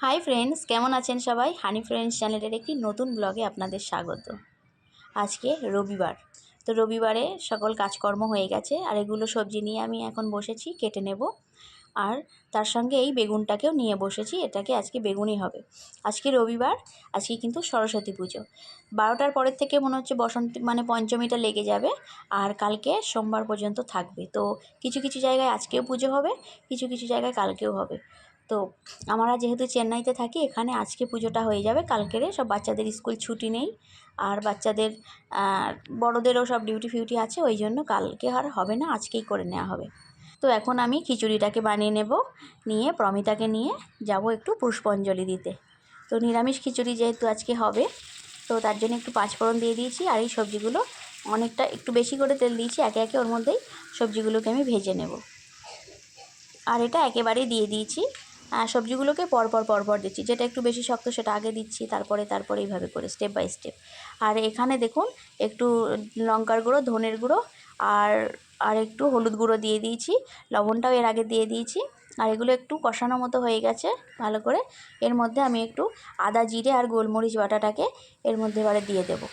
Hi friends কেমন আছেন সবাই? হানি ফ্রেন্ডস চ্যানেলের একটি নতুন ব্লগে আপনাদের স্বাগত। আজকে রবিবার। তো রবিবারে সকল কাজকর্ম হয়ে গেছে, আর এগুলো সবজি নিয়ে আমি এখন বসেছি, কেটে নেব। আর তার সঙ্গে এই বেগুনটাকেও নিয়ে বসেছি, এটাকে আজকে বেগুনই হবে। আজকে রবিবার, আজকে কিন্তু সরস্বতী পুজো। বারোটার পরের থেকে মনে হচ্ছে বসন্ত মানে পঞ্চমীটা লেগে যাবে, আর কালকে সোমবার পর্যন্ত থাকবে। তো কিছু কিছু জায়গায় আজকেও পুজো হবে, কিছু কিছু জায়গায় কালকেও হবে। তো আমরা যেহেতু চেন্নাইতে থাকি, এখানে আজকে পুজোটা হয়ে যাবে। কালকেরে সব বাচ্চাদের স্কুল ছুটি নেই আর বাচ্চাদের বড়োদেরও সব ডিউটি ফিউটি আছে, ওই জন্য কালকে আর হবে না, আজকেই করে নেওয়া হবে। তো এখন আমি খিচুড়িটাকে বানিয়ে নেব, নিয়ে প্রমিতাকে নিয়ে যাব একটু পুষ্পাঞ্জলি দিতে। তো নিরামিষ খিচুড়ি যেহেতু আজকে হবে, তো তার জন্য একটু পাঁচফোড়ন দিয়ে দিয়েছি আর এই সবজিগুলো অনেকটা একটু বেশি করে তেল দিয়েছি, একে একে ওর মধ্যেই সবজিগুলোকে আমি ভেজে নেব। আর এটা একেবারেই দিয়ে দিয়েছি। সবজিগুলোকে পরপর পরপর দিচ্ছি। যেটা একটু বেশি শক্ত সেটা আগে দিচ্ছি, তারপরে তারপরে এইভাবে করে স্টেপ বাই স্টেপ আর এখানে দেখুন, একটু লঙ্কার গুঁড়ো, ধনের গুঁড়ো, আর আর একটু হলুদ গুঁড়ো দিয়ে দিয়েছি। লবণটাও এর আগে দিয়ে দিয়েছি। আর এগুলো একটু কষানো মতো হয়ে গেছে, ভালো করে। এর মধ্যে আমি একটু আদা জিরে আর গোলমরিচ বাটাটাকে এর মধ্যে এবারে দিয়ে দেবো।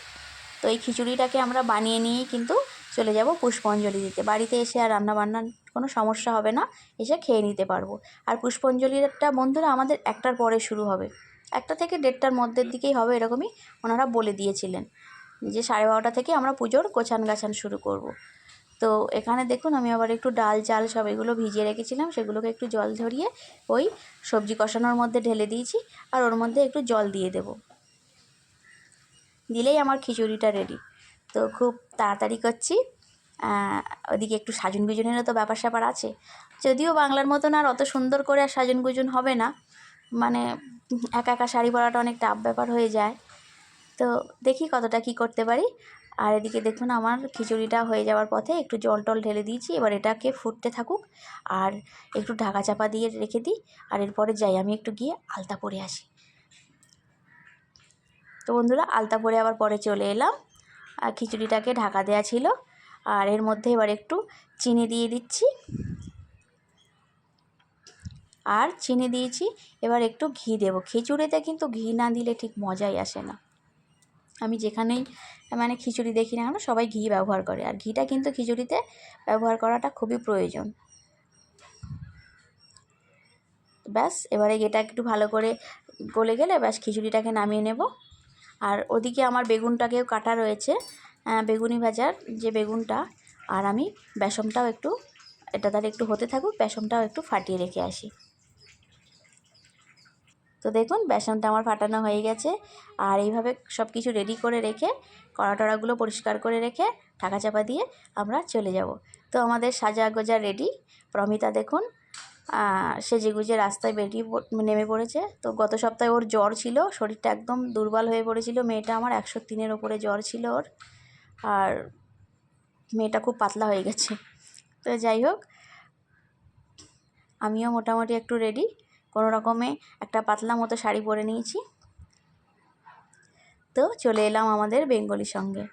তো এই খিচুড়িটাকে আমরা বানিয়ে নিয়েই কিন্তু চলে যাব পুষ্পাঞ্জলি দিতে। বাড়িতে এসে আর রান্নাবান্নার কোনো সমস্যা হবে না, এসে খেয়ে নিতে পারব। আর পুষ্পাঞ্জলিটা বন্ধুরা আমাদের একটার পরে শুরু হবে। একটা থেকে দেড়টার মধ্যের দিকেই হবে এরকমই ওনারা বলে দিয়েছিলেন যে সাড়ে বারোটা থেকে আমরা পুজোর গোছান গাছান শুরু করব। তো এখানে দেখুন আমি আবার একটু ডাল চাল সব এগুলো ভিজিয়ে রেখেছিলাম, সেগুলোকে একটু জল ঝরিয়ে ওই সবজি কষানোর মধ্যে ঢেলে দিয়েছি আর ওর মধ্যে একটু জল দিয়ে দেব। দিলেই আমার খিচুড়িটা রেডি তো খুব তাড়াতাড়ি করছি। ওদিকে একটু সাজুন গুজুনেরও তো ব্যাপার স্যাপার আছে। যদিও বাংলার মতন আর অত সুন্দর করে আর সাজুন গুজুন হবে না। মানে একা একা শাড়ি পরাটা অনেক টাফ ব্যাপার হয়ে যায়। তো দেখি কতটা কি করতে পারি। আর এদিকে দেখুন আমার খিচুড়িটা হয়ে যাওয়ার পথে একটু জল টল ঢেলে দিয়েছি। এবার এটাকে ফুটতে থাকুক আর একটু ঢাকা চাপা দিয়ে রেখে দিই। আর এরপরে যাই আমি একটু গিয়ে আলতা পরে আসি। তো বন্ধুরা, আলতা পরে আবার পরে চলে এলাম। খিচুড়িটাকে ঢাকা দেওয়া ছিল। আর এর মধ্যে এবার একটু চিনি দিয়ে দিচ্ছি। আর চিনি দিয়েছি। এবার একটু ঘি দেব। খিচুড়িতে কিন্তু ঘি না দিলে ঠিক মজাই আসে না। আমি যেখানেই মানে খিচুড়ি দেখি না কেন, সবাই ঘি ব্যবহার করে। আর ঘিটা কিন্তু খিচুড়িতে ব্যবহার করাটা খুবই প্রয়োজন। ব্যাস, এবারে এটা একটু ভালো করে গলে গেলে ব্যাস খিচুড়িটাকে নামিয়ে নেব। আর ওদিকে আমার বেগুনটাকেও কাটা রয়েছে বেগুনি ভাজার যে বেগুনটা, আর আমি বেসনটাও একটু, এটা তাহলে একটু হতে থাকুক বেসনটাও একটু ফাটিয়ে রেখে আসি। তো দেখুন বেসনটা আমার ফাটানো হয়ে গেছে, আর এইভাবে সব কিছু রেডি করে রেখে কড়া টড়াগুলো পরিষ্কার করে রেখে, ঢাকা চাপা দিয়ে আমরা চলে যাব। তো আমাদের সাজা গোজা রেডি প্রমিতা দেখুন সেজে গুজে রাস্তায় বেরিয়ে নেমে পড়েছে। তো গত সপ্তাহে ওর জ্বর ছিল, শরীরটা একদম দুর্বল হয়ে পড়েছিল। মেয়েটা আমার একশো তিনের ওপরে জ্বর ছিল ওর। আর মেয়েটা খুব পাতলা হয়ে গেছে। তো যাই হোক, আমিও মোটামুটি একটু রেডি কোনো রকমে একটা পাতলা মতো শাড়ি পরে নিয়েছি। তো চলে এলাম আমাদের বেঙ্গলি সঙ্গে।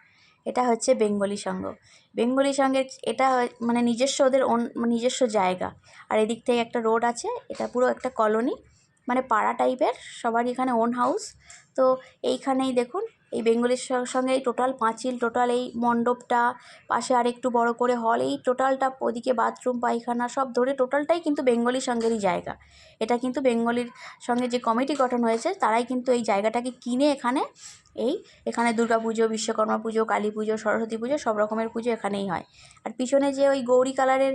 এটা হচ্ছে বেঙ্গলি সঙ্গ। বেঙ্গলি সঙ্গের এটা মানে নিজস্ব ওদের নিজস্ব জায়গা। আর এদিক থেকে একটা রোড আছে, এটা পুরো একটা কলোনি। মানে পাড়া টাইপের সবারই এখানে ওন হাউস তো এইখানেই দেখুন এই বেঙ্গলির সঙ্গে এই টোটাল পাঁচিল, টোটাল এই মণ্ডপটা, পাশে আর একটু বড় করে হল এই টোটালটা ওদিকে বাথরুম পায়খানা সব ধরে টোটালটাই কিন্তু বেঙ্গলি সঙ্গেরই জায়গা। এটা কিন্তু বেঙ্গলির সঙ্গে যে কমিটি গঠন হয়েছে, তারাই কিন্তু এই জায়গাটাকে কিনে এখানে এই, এখানে দুর্গা পুজো, বিশ্বকর্মা পুজো, কালী পুজো, সরস্বতী পুজো, সব রকমের পুজো এখানেই হয়। আর পিছনে যে ওই গৌরী কালারের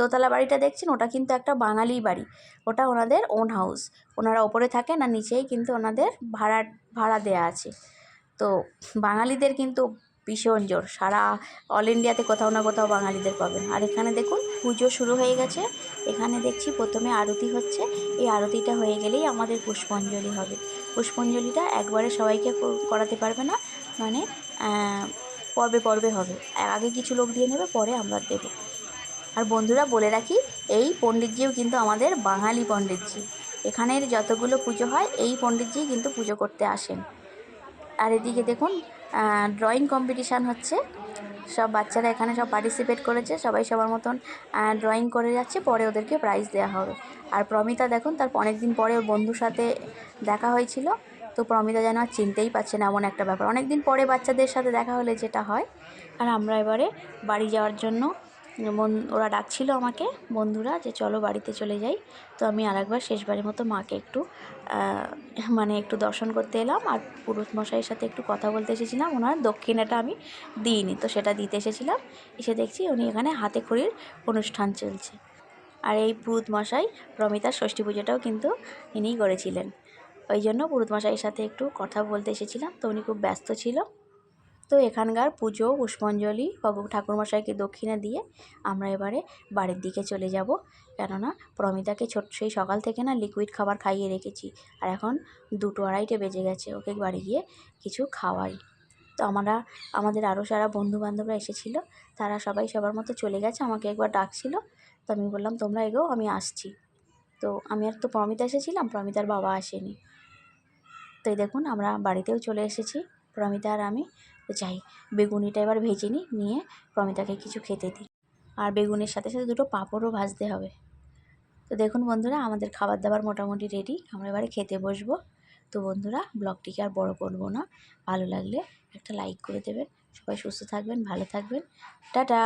দোতলা বাড়িটা দেখছেন, ওটা কিন্তু একটা বাঙালি বাড়ি। ওটা ওনাদের ওন হাউস ওনারা ওপরে থাকেন আর নিচেই কিন্তু ওনাদের ভাড়া ভাড়া দেয়া আছে। তো বাঙালিদের কিন্তু ভীষণ জোর। সারা অল ইন্ডিয়াতে কোথাও না কোথাও বাঙালিদের পাবেন আর এখানে দেখুন, পুজো শুরু হয়ে গেছে। এখানে দেখছি প্রথমে আরতি হচ্ছে। এই আরতিটা হয়ে গেলেই আমাদের পুষ্পাঞ্জলি হবে। পুষ্পাঞ্জলিটা একবারে সবাইকে করাতে পারবে না। মানে পর্বে পর্বে হবে। আগে কিছু লোক দিয়ে নেবে, পরে আমরা দেব। আর বন্ধুরা, বলে রাখি, এই পণ্ডিতজিও কিন্তু আমাদের বাঙালি পণ্ডিতজি। এখানের যতগুলো পুজো হয়, এই পণ্ডিতজি কিন্তু পুজো করতে আসেন। আর এদিকে দেখুন ড্রয়িং কম্পিটিশান হচ্ছে। সব বাচ্চারা এখানে সব পার্টিসিপেট করেছে, সবাই সবার মতন ড্রয়িং করে যাচ্ছে, পরে ওদেরকে প্রাইজ দেওয়া হবে। আর প্রমিতা দেখুন, তার অনেক দিন পরে ওর বন্ধুর সাথে দেখা হয়েছিল। তো প্রমিতা যেন আর চিনতেই পারছে না, এমন একটা ব্যাপার। অনেক দিন পরে বাচ্চাদের সাথে দেখা হলে যেটা হয়, আর আমরা এবারে বাড়ি যাওয়ার জন্য মন ওরা ডাকছিল আমাকে, বন্ধুরা, যে চলো বাড়িতে চলে যাই। তো আমি আরেকবার শেষবারের মতো মাকে একটু মানে একটু দর্শন করতে এলাম, আর পুরুষ মশাইয়ের সাথে একটু কথা বলতে এসেছিলাম। ওনার দক্ষিণাটা আমি দিইনি, তো সেটা দিতে এসেছিলাম। এসে দেখছি উনি এখানে হাতে খড়ির অনুষ্ঠান চলছে। আর এই পুরুত মশাই প্রমিতার ষষ্ঠী পুজোটাও কিন্তু ইনিই করেছিলেন। ওই জন্য পুরুত মশাইয়ের সাথে একটু কথা বলতে এসেছিলাম। তো উনি খুব ব্যস্ত ছিল। তো এখানকার পুজো, পুষ্পাঞ্জলি ঠাকুরমশাইকে দক্ষিণা দিয়ে আমরা এবারে বাড়ির দিকে চলে যাব। কেননা প্রমিতাকে ছোট, সেই সকাল থেকে না লিকুইড খাবার খাইয়ে রেখেছি। আর এখন দুটো আড়াইটে বেজে গেছে, ওকে বাড়ি গিয়ে কিছু খাওয়াই। তো আমরা, আমাদের আরও সারা বন্ধু বান্ধবরা এসেছিল, তারা সবাই সবার মতো চলে গেছে, আমাকে একবার ডাকছিল। তো আমি বললাম, তোমরা এগো, আমি আসছি। তো আমি আর তো প্রমিতা এসেছিলাম, প্রমিতার বাবা আসেনি। তো দেখুন, আমরা বাড়িতেও চলে এসেছি, প্রমিতা আর আমি। যাই বেগুনিটা এবার ভেজে নিই, নিয়ে প্রমিতাকে কিছু খেতে দিই। আর বেগুনের সাথে সাথে দুটো পাঁপড়ও ভাজতে হবে। তো দেখুন বন্ধুরা, আমাদের খাবার দাবার মোটামুটি রেডি আমরা এবারে খেতে বসবো। তো বন্ধুরা, ব্লগটিকে আর বড় করব না। ভালো লাগলে একটা লাইক করে দেবেন। সবাই সুস্থ থাকবেন, ভালো থাকবেন। টাটা!